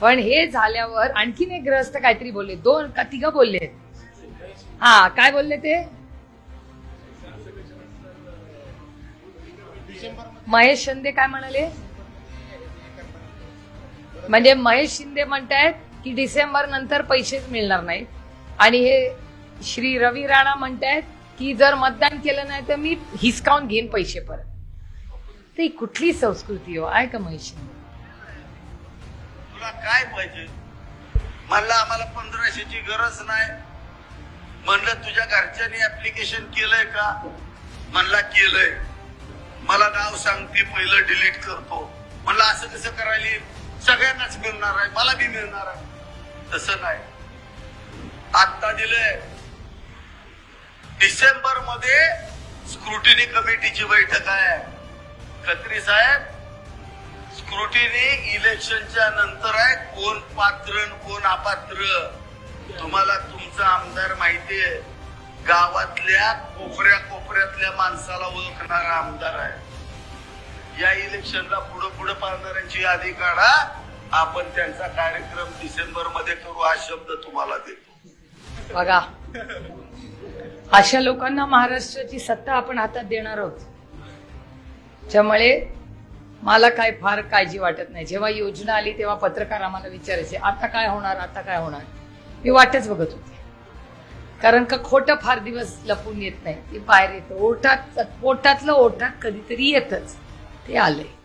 पण हे झाल्यावर आणखीन एक ग्रस्त काहीतरी बोलले. दोन का तिघ बोलले. हा काय बोलले ते? महेश शिंदे काय म्हणाले? म्हणजे महेश शिंदे म्हणतायत की डिसेंबर नंतर पैसेच मिळणार नाहीत. आणि हे श्री रवी राणा म्हणतायत की जर मतदान केलं नाही तर मी हिसकावून घेईन पैसे परत. ती कुठली संस्कृती हो? आहे का महेश शिंदे? तुला काय पाहिजे? म्हणलं आम्हाला पंधराशेची गरज नाही. म्हणलं तुझ्या घरच्यांनी ऍप्लिकेशन केलंय का? म्हणला केलंय. मला नाव सांगते पहिलं डिलीट करतो. म्हणलं असं कसं करायला? सगळ्यांनाच मिळणार आहे मला बी मिळणार आहे. तसं नाही. आत्ता दिलंय. डिसेंबरमध्ये स्क्रुटिनी कमिटीची बैठक आहे. खत्री साहेब स्क्रुटिनी इलेक्शनच्या नंतर आहे कोण पात्र कोण अपात्र? तुम्हाला तुमचा आमदार माहितीये गावातल्या कोपऱ्या कोपऱ्यातल्या माणसाला ओळखणारा आमदार आहे. या इलेक्शनला पुढे पुढे पाहणाऱ्यांची यादी काढा. आपण त्यांचा कार्यक्रम डिसेंबरमध्ये करू हा शब्द तुम्हाला देतो. बघा अशा लोकांना महाराष्ट्राची सत्ता आपण हातात देणार आहोत. त्यामुळे मला काय फार काळजी वाटत नाही. जेव्हा योजना आली तेव्हा पत्रकार आम्हाला विचारायचे आता काय होणार? आता काय होणार? मी वाटच बघत होते. कारण का खोटं फार दिवस लपून येत नाही. ते बाहेर येतं. ओठात पोटातलं ओठात कधीतरी येतच. ते आलंय.